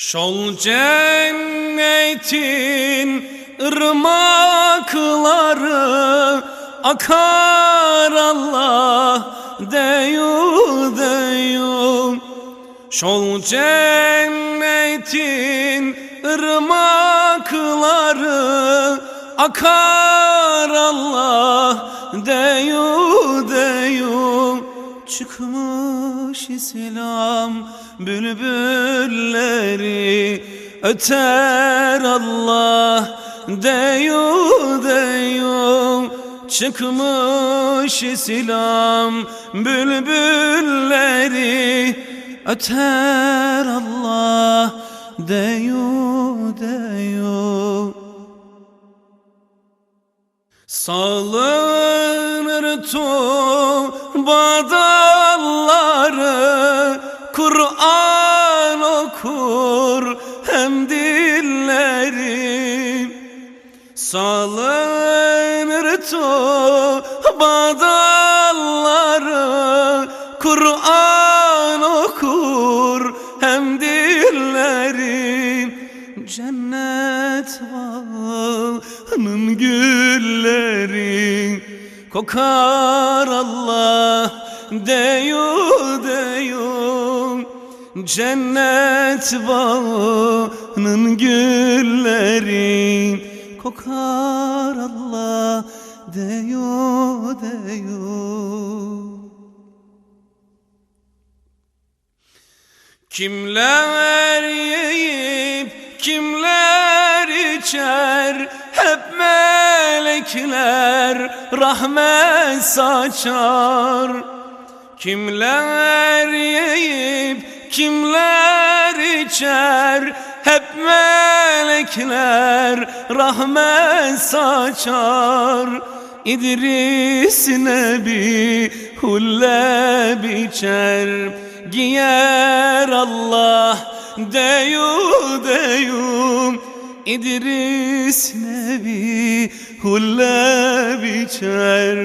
Şol cennetin ırmakları akar Allah deyu deyu. Şol cennetin ırmakları akar Allah deyu deyu Çıkmış İslam bülbülleri öter Allah deyu deyu Çıkmış İslam bülbülleri öter Allah deyu deyu. Salınır tuğba dalları Kur'an okur hem dilleri Salınır tuğba dalları Kur'an okur hem dilleri Cennet bağının gülleri Kokar Allah deyu deyu Cennet bağının gülleri. Kokar Allah deyu deyu Kimler yiyip kimler içer? Hep melekler rahmet saçar Kimler yiyip kimler içer? Hep melekler rahmet saçar. İdris Nebi hulle biçer Giyer Allah deyu deyu İdris Nebi hulle biçer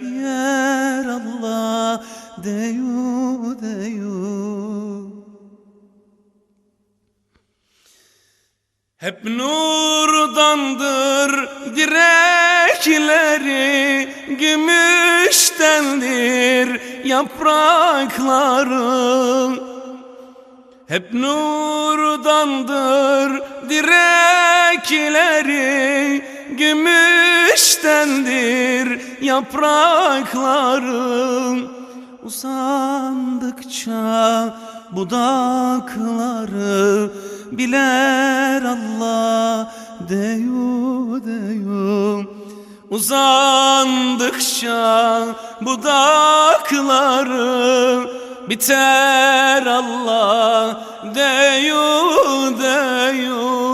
Giyer Allah deyu deyu. Hep nurdandır direkleri Gümüştendir yaprakları Hep nurdandır direkleri Gümüştendir yaprakları Uzandıkça budakları biler Allah deyu deyu. Uzandıkça budakları biter Allah deyu deyu